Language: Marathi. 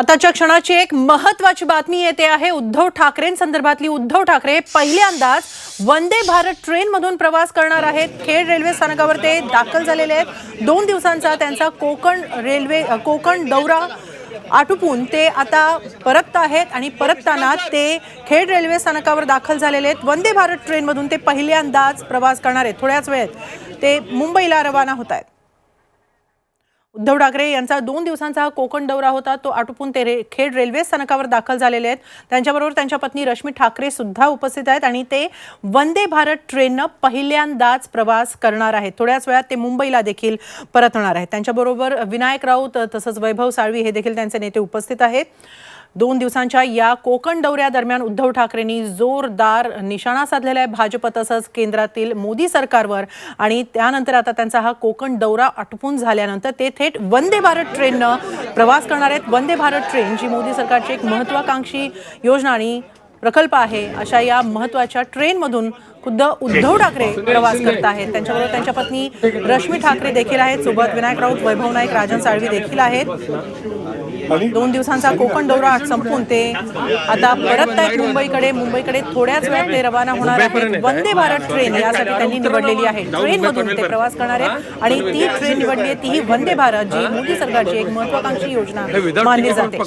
आताच्या क्षणाची एक महत्वाची बातमी येते आहे उद्धव ठाकरेंसंदर्भातली उद्धव ठाकरे पहिल्यांदाच वंदे भारत ट्रेनमधून प्रवास करणार आहेत. खेड रेल्वे स्थानकावर ते दाखल झालेले आहेत. दोन दिवसांचा त्यांचा कोकण रेल्वे कोकण दौरा आटोपून ते आता परत आहेत आणि परतताना ते खेड रेल्वे स्थानकावर दाखल झालेले आहेत. वंदे भारत ट्रेनमधून ते पहिल्यांदाच प्रवास करणार आहेत. थोड्याच वेळेत ते मुंबईला रवाना होत आहेत. उद्धव ठाकरे यांचा दोन दिवसांचा हा कोकण दौरा होता. तो आटोपून ते रे खेड रेल्वे स्थानकावर दाखल झालेले आहेत. त्यांच्याबरोबर त्यांच्या पत्नी रश्मी ठाकरे सुद्धा उपस्थित आहेत आणि ते वंदे भारत ट्रेननं पहिल्यांदाच प्रवास करणार आहेत. थोड्याच वेळात ते मुंबईला देखील परतणार आहेत. त्यांच्याबरोबर विनायक राऊत तसंच वैभव साळवी हे देखील त्यांचे नेते उपस्थित आहेत. दोन दिवसांच्या या कोकण दौऱ्यादरम्यान उद्धव ठाकरेंनी जोरदार निशाणा साधलेला आहे. भाजप तसंच केंद्रातील मोदी सरकारवर आणि त्यानंतर आता त्यांचा हा कोकण दौरा आटपून झाल्यानंतर ते थेट वंदे भारत ट्रेननं प्रवास करणार आहेत. वंदे भारत ट्रेन जी मोदी सरकारची एक महत्वाकांक्षी योजना आणि प्रकल्प आहे अशा या महत्त्वाच्या ट्रेनमधून खुद्द उद्धव ठाकरे प्रवास करत आहेत. त्यांच्याबरोबर त्यांच्या पत्नी रश्मी ठाकरे देखील आहेत. सोबत विनायक राऊत वैभव नाईक राजन साळवी देखील आहेत. दोन दिवसांचा कोकण दौरा आज संपून ते आता परत आहेत मुंबईकडे. मुंबईकडे थोड्याच वेळात ते रवाना होणार आहेत. वंदे भारत ट्रेन यासाठी त्यांनी निवडलेली आहे. ट्रेन मधून ते प्रवास करणार आहेत. आणि ती ट्रेन निवडली आहे तीही वंदे भारत जी मोदी सरकारची एक महत्वाकांक्षी योजना मानली जाते.